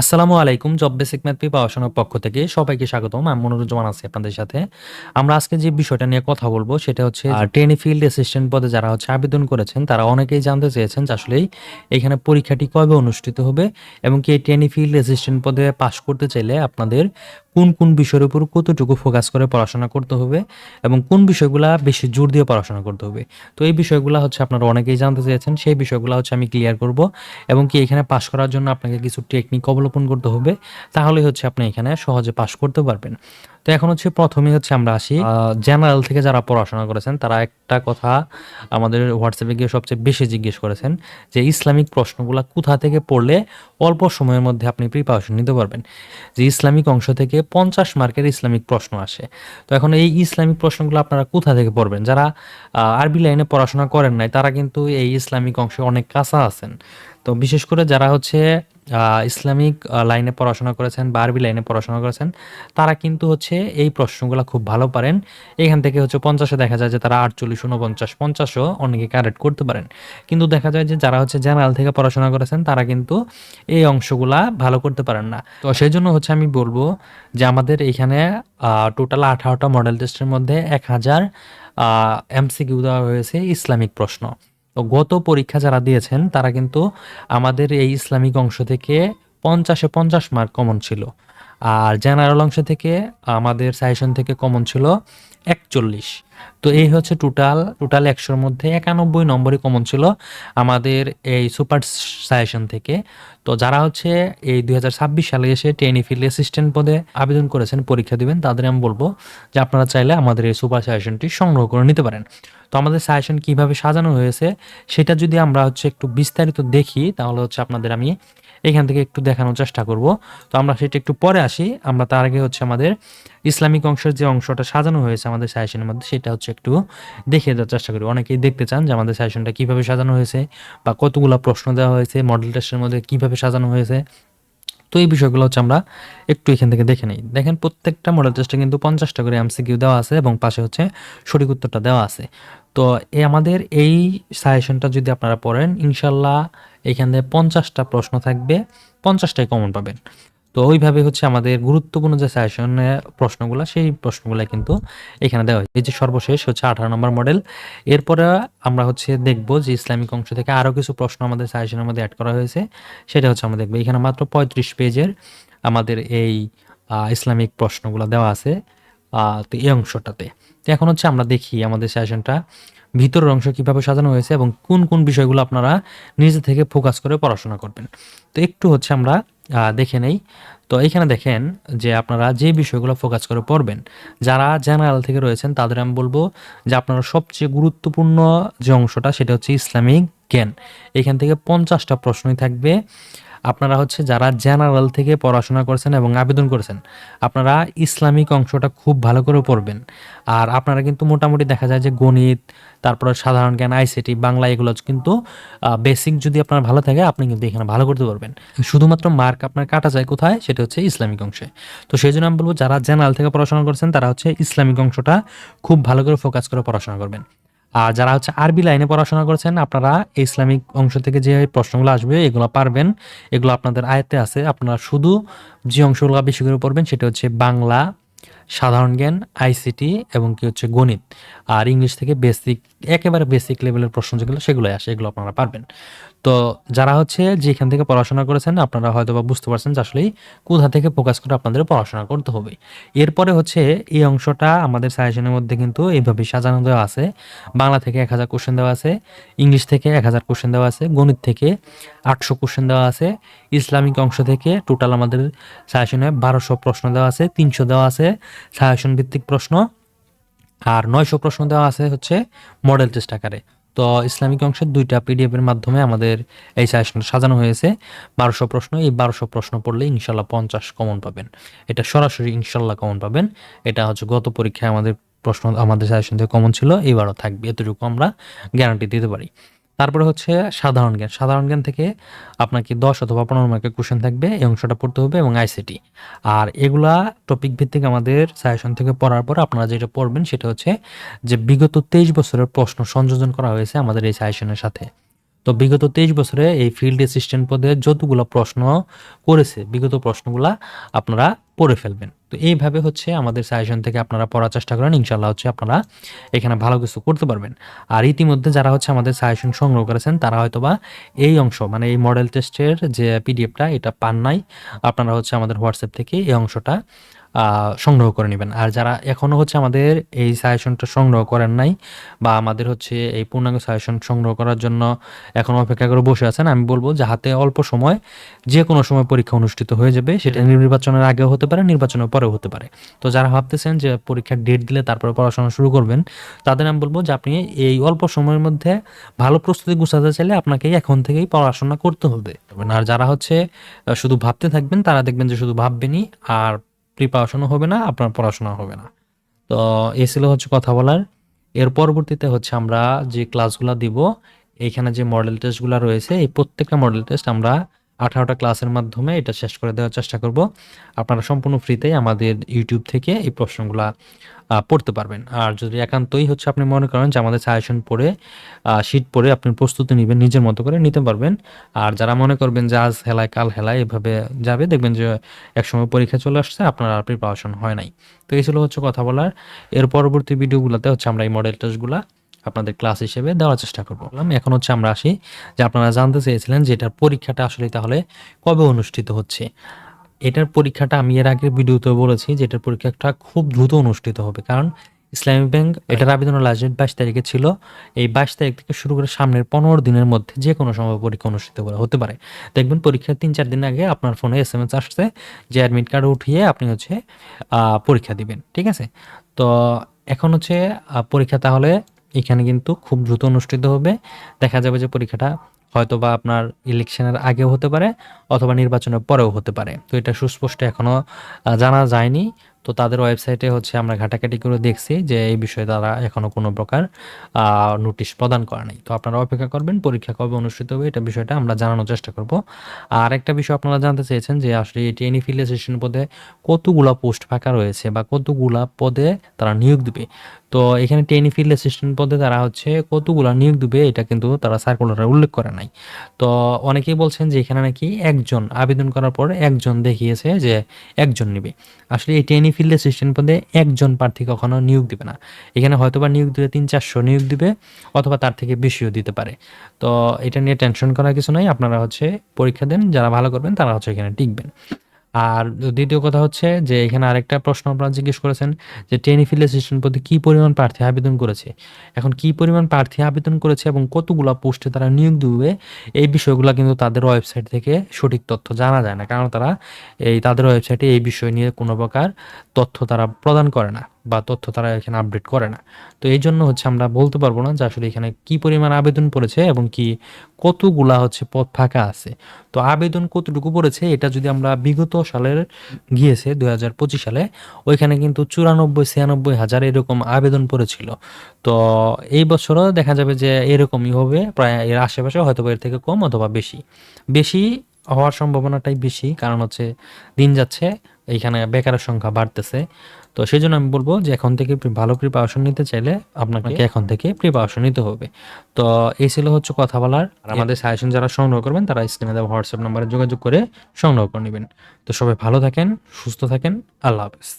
আসসালামু আলাইকুম job basic math পড়াশোনার পক্ষ থেকে সবাইকে স্বাগতম। আমি মনোরঞ্জন আছি আপনাদের সাথে। আমরা আজকে যে বিষয়টা নিয়ে কথা বলব সেটা হচ্ছে ট্রেনি ফিল্ড অ্যাসিস্ট্যান্ট পদে যারা হচ্ছে আবেদন করেছেন তারা অনেকেই জানতে চেয়েছেন যে আসলে এখানে পরীক্ষাটি কবে অনুষ্ঠিত হবে এবং কি এই ট্রেনি ফিল্ড অ্যাসিস্ট্যান্ট পদে পাশ করতে চাইলে আপনাদের কোন কোন বিষয়ের উপর কতটুকু ফোকাস করে পড়াশোনা করতে হবে এবং কোন বিষয়গুলা বেশি জোর দিয়ে পড়াশোনা করতে হবে। তো এই বিষয়গুলো হচ্ছে আপনারা অনেকেই জানতে চেয়েছেন, সেই বিষয়গুলো হচ্ছে আমি ক্লিয়ার করব এবং কি এখানে পাশ করার জন্য আপনাকে কিছু টেকনিক অবলম্বন করতে হবে তাহলে হচ্ছে আপনি এখানে সহজে পাশ করতে পারবেন। তো এখন হচ্ছে প্রথমে হচ্ছে আমরা আসি জেনারেল থেকে যারা পড়াশোনা করেছেন, তারা একটা কথা আমাদের হোয়াটসঅ্যাপে গিয়ে সবচেয়ে বেশি জিজ্ঞেস করেছেন যে ইসলামিক প্রশ্নগুলো কোথা থেকে পড়লে অল্প সময়ের মধ্যে আপনি প্রিপারেশন নিতে পারবেন। যে ইসলামিক অংশ থেকে পঞ্চাশ মার্কের ইসলামিক প্রশ্ন আসে। তো এখন এই ইসলামিক প্রশ্নগুলো আপনারা কোথা থেকে পড়বেন? যারা আরবি লাইনে পড়াশোনা করেন নাই, তারা কিন্তু এই ইসলামিক অংশে অনেক কাঁচা আছেন। তো বিশেষ করে যারা হচ্ছে ইসলামিক লাইনে পড়াশোনা করেছেন বা আরবি লাইনে পড়াশোনা করেছেন, তারা কিন্তু হচ্ছে এই প্রশ্নগুলো খুব ভালো পারেন। এখান থেকে হচ্ছে পঞ্চাশে দেখা যায় যে তারা আটচল্লিশ, উনপঞ্চাশ, পঞ্চাশও অনেকে কারেক্ট করতে পারেন। কিন্তু দেখা যায় যে যারা হচ্ছে জেনারেল থেকে পড়াশোনা করেছেন, তারা কিন্তু এই অংশগুলা ভালো করতে পারেন না। তো সেই জন্য হচ্ছে আমি বলব যে আমাদের এখানে টোটাল আঠারোটা মডেল টেস্টের মধ্যে এক হাজার এমসিকিউ দেওয়া হয়েছে ইসলামিক প্রশ্ন। গত পরীক্ষা যারা দিয়েছেন, তারা কিন্তু আমাদের এই ইসলামিক অংশ থেকে পঞ্চাশে পঞ্চাশ মার্ক কমন ছিল। আর জেনারেল অংশ থেকে আমাদের সাজেশন থেকে কমন ছিল একচল্লিশ। তো এই হচ্ছে টোটাল টোটাল একশোর মধ্যে একানব্বই নম্বরই কমন ছিল আমাদের এই সুপার সাজেশন থেকে। তো যারা হচ্ছে এই দুই হাজার ছাব্বিশ সালে এসে টেনি ফিল্ড অ্যাসিস্ট্যান্ট পদে আবেদন করেছেন, পরীক্ষা দিবেন, তাদের আমি বলব যে আপনারা চাইলে আমাদের এই সুপার সাজেশনটি সংগ্রহ করে নিতে পারেন। তো আমাদের সাজেশন কীভাবে সাজানো হয়েছে, সেটা যদি আমরা হচ্ছে একটু বিস্তারিত দেখি, তাহলে হচ্ছে আপনাদের আমি এখান থেকে একটু দেখানোর চেষ্টা করব। তো আমরা সেটা একটু পরে আসি, আমরা তার আগে হচ্ছে আমাদের ইসলামিক অংশের যে অংশটা সাজানো হয়েছে আমাদের সাজেশনের মধ্যে, সেটা হচ্ছে একটু দেখিয়ে দেওয়ার চেষ্টা করি। অনেকেই দেখতে চান যে আমাদের সাজেশনটা কীভাবে সাজানো হয়েছে বা কতগুলো প্রশ্ন দেওয়া হয়েছে মডেল টেস্টের মধ্যে কীভাবে সাজানো হয়েছে। তো এই বিষয়গুলো হচ্ছে আমরা একটু এখান থেকে দেখে নিই। দেখেন, প্রত্যেকটা মডেল টেস্টে কিন্তু পঞ্চাশটা করে এমসিকিউ দেওয়া আছে এবং পাশে হচ্ছে সঠিক উত্তরটা দেওয়া আছে। তো এই আমাদের এই সাজেশনটা যদি আপনারা পড়েন, ইনশাল্লাহ এখানে পঞ্চাশটা প্রশ্ন থাকবে, পঞ্চাশটাই কমন পাবেন। তো ওইভাবে হচ্ছে আমাদের গুরুত্বপূর্ণ যে সাজেশনের প্রশ্নগুলো, সেই প্রশ্নগুলো কিন্তু এখানে দেওয়া হয়েছে। এই যে সর্বশেষ হচ্ছে আঠারো নম্বর মডেল এরপরে আমরা হচ্ছে দেখব যে ইসলামিক অংশ থেকে আরও কিছু প্রশ্ন আমাদের সাজেশনের মধ্যে অ্যাড করা হয়েছে। সেটা হচ্ছে আমরা দেখব, এখানে মাত্র পঁয়ত্রিশ পেজের আমাদের এই ইসলামিক প্রশ্নগুলো দেওয়া আছে। এই অংশটাতে। তো এখন হচ্ছে আমরা দেখি আমাদের সেশনটা ভিতরের অংশ কীভাবে সাজানো হয়েছে এবং কোন কোন বিষয়গুলো আপনারা নিজে থেকে ফোকাস করে পড়াশোনা করবেন। তো একটু হচ্ছে আমরা দেখে নেই। তো এখানে দেখেন যে আপনারা যে বিষয়গুলো ফোকাস করে পড়বেন, যারা জেনারেল থেকে রয়েছেন তাদের আমি বলব যে আপনারা সবচেয়ে গুরুত্বপূর্ণ যে অংশটা সেটা হচ্ছে ইসলামিক জ্ঞান। এখান থেকে পঞ্চাশটা প্রশ্নই থাকবে। আপনারা হচ্ছে যারা জেনারেল থেকে পড়াশোনা করছেন এবং আবেদন করেছেন, আপনারা ইসলামিক অংশটা খুব ভালো করে পড়বেন। আর আপনারা কিন্তু মোটামুটি দেখা যায় যে গণিত, তারপরে সাধারণ জ্ঞান আইসিটি বাংলা এগুলো কিন্তু বেসিক যদি আপনার ভালো থাকে, আপনি কিন্তু এখানে ভালো করতে পারবেন। শুধুমাত্র মার্ক আপনার কাটা যায় কোথায়, সেটা হচ্ছে ইসলামিক অংশে। তো সেই জন্য আমি বলব, যারা জেনারেল থেকে পড়াশোনা করছেন, তারা হচ্ছে ইসলামিক অংশটা খুব ভালো করে ফোকাস করে পড়াশোনা করবেন। আর যারা হচ্ছে আরবি লাইনে পড়াশোনা করছেন, আপনারা ইসলামিক অংশ থেকে যে প্রশ্নগুলো আসবে, এগুলো পারবেন। এগুলো আপনাদের আয়ত্তে আছে। আপনারা শুধু যে অংশগুলো বেশি করে পড়বেন, সেটা হচ্ছে বাংলা সাধারণ জ্ঞান, আইসিটি এবং কি হচ্ছে গণিত। আর ইংলিশ থেকে বেসিক একেবারে বেসিক লেভেলের প্রশ্ন যেগুলো সেগুলো আসে, এগুলো আপনারা পারবেন। তো যারা হচ্ছে যেখান থেকে পড়াশোনা করেছেন, আপনারা হয়তো বা বুঝতে পারছেন যে আসলেই কোথা থেকে ফোকাস করে আপনাদের পড়াশোনা করতে হবে। এরপরে হচ্ছে এই অংশটা আমাদের সাজেশনের মধ্যে কিন্তু এইভাবে সাজানো দেওয়া আছে। বাংলা থেকে এক হাজার কোশ্চেন দেওয়া আছে, ইংলিশ থেকে এক হাজার কোশ্চেন দেওয়া আছে, গণিত থেকে আটশো কোশ্চেন দেওয়া আছে, ইসলামিক অংশ থেকে টোটাল আমাদের সাজেশনে বারোশো প্রশ্ন দেওয়া আছে, তিনশো দেওয়া আছে সাজেশন ভিত্তিক প্রশ্ন। আর নয়শো প্রশ্ন দেওয়া আছে হচ্ছে মডেল টেস্ট আকারে। তো ইসলামিক অংশের দুইটা পিডিএফ এর মাধ্যমে আমাদের এই সাজেশনটা সাজানো হয়েছে। বারোশো প্রশ্ন, এই বারোশো প্রশ্ন পড়লে ইনশাল্লাহ পঞ্চাশ কমন পাবেন। এটা সরাসরি ইনশাল্লাহ কমন পাবেন। এটা হচ্ছে গত পরীক্ষায় আমাদের প্রশ্ন, আমাদের সাজেশন থেকে কমন ছিল। এবারও থাকবে। এতটুকু আমরা গ্যারান্টি দিতে পারি। তারপরে হচ্ছে সাধারণ জ্ঞান। সাধারণ জ্ঞান থেকে আপনাকে দশ অথবা পনেরো মার্কের কোশ্চেন থাকবে, এই অংশটা পড়তে হবে এবং আইসিটি আর এগুলা টপিক ভিত্তিক আমাদের সাজেশন থেকে পড়ার পর আপনারা যেটা পড়বেন সেটা হচ্ছে যে বিগত তেইশ বছরের প্রশ্ন সংযোজন করা হয়েছে আমাদের এই সাজেশনের সাথে। তো বিগত তেইশ বছরে এই ফিল্ড অ্যাসিস্ট্যান্ট পদে যতগুলো প্রশ্ন করেছে, বিগত প্রশ্নগুলা আপনারা পড়ে ফেলবেন। তো এইভাবে হচ্ছে আমাদের সাজেশন থেকে আপনারা পড়ার চেষ্টা করেন ইনশাল্লাহ হচ্ছে আপনারা এখানে ভালো কিছু করতে পারবেন। আর ইতিমধ্যে যারা হচ্ছে আমাদের সাজেশন সংগ্রহ করেছেন, তারা হয়তোবা এই অংশ মানে এই মডেল টেস্টের যে পিডিএফটা এটা পান নাই। আপনারা হচ্ছে আমাদের হোয়াটসঅ্যাপ থেকে এই অংশটা সংগ্রহ করে নেবেন। আর যারা এখনও হচ্ছে আমাদের এই সাজেশনটা সংগ্রহ করেন নাই বা আমাদের হচ্ছে এই পূর্ণাঙ্গ সাজেশন সংগ্রহ করার জন্য এখন অপেক্ষা করে বসে আছেন আমি বলব যে হাতে অল্প সময় যে কোনো সময় পরীক্ষা অনুষ্ঠিত হয়ে যাবে সেটা নির্বাচনের আগেও হতে পারে নির্বাচনের পরেও হতে পারে। তো যারা ভাবতেছেন যে পরীক্ষার ডেট দিলে তারপরে পড়াশোনা শুরু করবেন তাদের আমি বলব যে আপনি এই অল্প সময়ের মধ্যে ভালো প্রস্তুতি গুছাতে চাইলে আপনাকে এখন থেকেই পড়াশোনা করতে হবে। আর যারা হচ্ছে শুধু ভাবতে থাকবেন তারা দেখবেন যে শুধু ভাববেনই আর প্রিপারেশনও হবে না, আপনার পড়াশোনা হবে না। তো এ ছিল হচ্ছে কথা বলার। এর পরবর্তীতে হচ্ছে আমরা যে ক্লাসগুলো দিব এখানে যে মডেল টেস্টগুলো রয়েছে, এই প্রত্যেকটা মডেল টেস্ট আমরা আঠারোটা ক্লাসের মাধ্যমে এটা শেষ করে দেওয়ার চেষ্টা করব। আপনারা সম্পূর্ণ ফ্রিতেই আমাদের ইউটিউব থেকে এই প্রশ্নগুলা পড়তে পারবেন। আর যদি একান্তই হচ্ছে আপনি মনে করেন যে আমাদের সাজেশন পড়ে শীট পড়ে আপনি প্রস্তুতি নেবেন, নিজের মতো করে নিতে পারবেন। আর যারা মনে করবেন যে আজ হেলায় কাল হেলায় এভাবে যাবে, দেখবেন যে একসময় পরীক্ষা চলে আসছে, আপনার আর প্রিপারেশন হয় নাই। তো এই ছিল হচ্ছে কথা বলার। এর পরবর্তী ভিডিওগুলোতে হচ্ছে আমরা এই মডেল টেস্টগুলা আপনাদের ক্লাস হিসেবে দেওয়ার চেষ্টা করব। এখন হচ্ছে আমরা আসি যে আপনারা জানতে চেয়েছিলেন যে এটার পরীক্ষাটা আসলে তাহলে কবে অনুষ্ঠিত হচ্ছে। এটার পরীক্ষাটা আমি এর আগের ভিডিওতে বলেছি যে এটার পরীক্ষাটা খুব দ্রুত অনুষ্ঠিত হবে। কারণ ইসলামী ব্যাংক এটার আবেদন লাস্ট ডেট বাইশ তারিখে ছিল। এই বাইশ তারিখ থেকে শুরু করে সামনের পনেরো দিনের মধ্যে যে কোনো সময় পরীক্ষা অনুষ্ঠিত করা হতে পারে। দেখবেন পরীক্ষার তিন চার দিন আগে আপনার ফোনে এস এম এস আসছে যে অ্যাডমিট কার্ড উঠিয়ে আপনি হচ্ছে পরীক্ষা দিবেন। ঠিক আছে? তো এখন হচ্ছে পরীক্ষা তাহলে এখানে কিন্তু খুব দ্রুত অনুষ্ঠিত হবে। দেখা যাবে যে পরীক্ষাটা হয়তো বা আপনার ইলেকশনের আগেও হতে পারে অথবা নির্বাচনের পরেও হতে পারে। তো এটা সুস্পষ্ট এখনও জানা যায়নি। তো তাদের ওয়েবসাইটে হচ্ছে আমরা ঘাটাঘাটি করে দেখছি যে এই বিষয়ে তারা এখনও কোনো প্রকার নোটিশ প্রদান করা নেই। তো আপনারা অপেক্ষা করবেন, পরীক্ষা কবে অনুষ্ঠিত হবে এটা বিষয়টা আমরা জানানোর চেষ্টা করব। আর একটা বিষয় আপনারা জানতে চেয়েছেন যে আসলে এই টেনি ফিলিয়েশন পদে কতগুলা পোস্ট ফাঁকা রয়েছে বা কতগুলা পদে তারা নিয়োগ দেবে? তো এখানে টেনি ফিল্ড অ্যাসিস্ট্যান্ট পদে তারা হচ্ছে কতগুলা নিয়োগ দেবে এটা কিন্তু তারা সার্কুলারে উল্লেখ করে নাই। তো অনেকেই বলছেন যে এখানে নাকি একজন আবেদন করার পর একজন দেখিয়েছে যে একজন নেবে। আসলে এই টেনি ফিল্ড অ্যাসিস্ট্যান্ট পদে একজন প্রার্থী কখনো নিয়োগ দিবে না। এখানে হয়তো বা নিয়োগ দিলে তিন চারশো নিয়োগ দিবে, অথবা তার থেকে বেশিও দিতে পারে। তো এটা নিয়ে টেনশন করার কিছু নাই, আপনারা হচ্ছে পরীক্ষা দেন, যারা ভালো করবেন তারা হচ্ছে এখানে টিকবেন। আর দ্বিতীয় কথা হচ্ছে যে এখানে আরেকটা প্রশ্ন আপনারা জিজ্ঞেস করেছেন যে টেনিফিল অ্যাসিস্ট্যান্ট পদে কি পরিমাণ প্রার্থী আবেদন করেছে? এখন কী পরিমাণ প্রার্থী আবেদন করেছে এবং কতগুলো পোস্টে তারা নিয়োগ দেবে? এই বিষয়গুলো কিন্তু তাদের ওয়েবসাইট থেকে সঠিক তথ্য জানা যায় না, কারণ তারা এই তাদের ওয়েবসাইটে এই বিষয় নিয়ে কোনো প্রকার তথ্য তারা প্রদান করে না। বা তথ্য তারা এখানে আপডেট করে না। তো এই জন্য হচ্ছে আমরা বলতে পারব না যে আসলে এখানে কি পরিমাণ আবেদন পড়েছে এবং কি কতগুলা হচ্ছে পদ ফাঁকা আছে। তো আবেদন কতটুকু পড়েছে এটা যদি আমরা বিগত সালের গিয়েছে দুই হাজার পঁচিশ সালে, ওইখানে কিন্তু চুরানব্বই, ছিয়ানব্বই হাজার এরকম আবেদন পড়েছিল। তো এই বছরও দেখা যাবে যে এরকমই হবে, প্রায় এর আশেপাশে হয়তো এর থেকে কম অথবা বেশি। বেশি হওয়ার সম্ভাবনাটাই বেশি, কারণ হচ্ছে দিন যাচ্ছে এইখানে বেকারের সংখ্যা বাড়তেছে। তো সেই জন্য আমি বলব যে এখন থেকে ভালো প্রিপারেশন নিতে চাইলে আপনাকে এখন থেকে প্রিপারেশন নিতে হবে। তো এই ছিল হচ্ছে কথা বলার। আর আমাদের সাজেশন যারা সংগ্রহ করবেন তারা স্ক্রিনে দেওয়া হোয়াটসঅ্যাপ নম্বরে যোগাযোগ করে সংগ্রহ করে নেবেন। তো সবাই ভালো থাকেন সুস্থ থাকেন আল্লাহ হাফেজ।